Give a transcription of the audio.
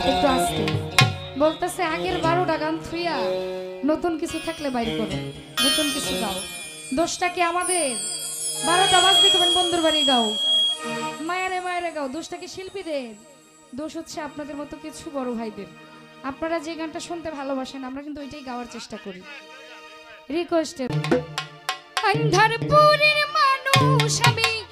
একটু আসতে। বলতেছে, আগের বারোটা গান থুইয়া নতুন কিছু থাকলে বাইর করো। নতুন কিছু গাও। দোষটা কি আমাদের? বারোটা বাজতে কেমন বন্ধুর বাড়ি গাও। মায়ারে মায়ারে গাও। দোষটা কি শিল্পীদের? দোষ হচ্ছে আপনাদের মতো কিছু বড় ভাইদের। আপনারা যে গানটা শুনতে ভালোবাসেন, আমরা কিন্তু ওইটাই গাওয়ার চেষ্টা করি। রিকোয়েস্টেড অন্ধারপুরের মানুষ, আমি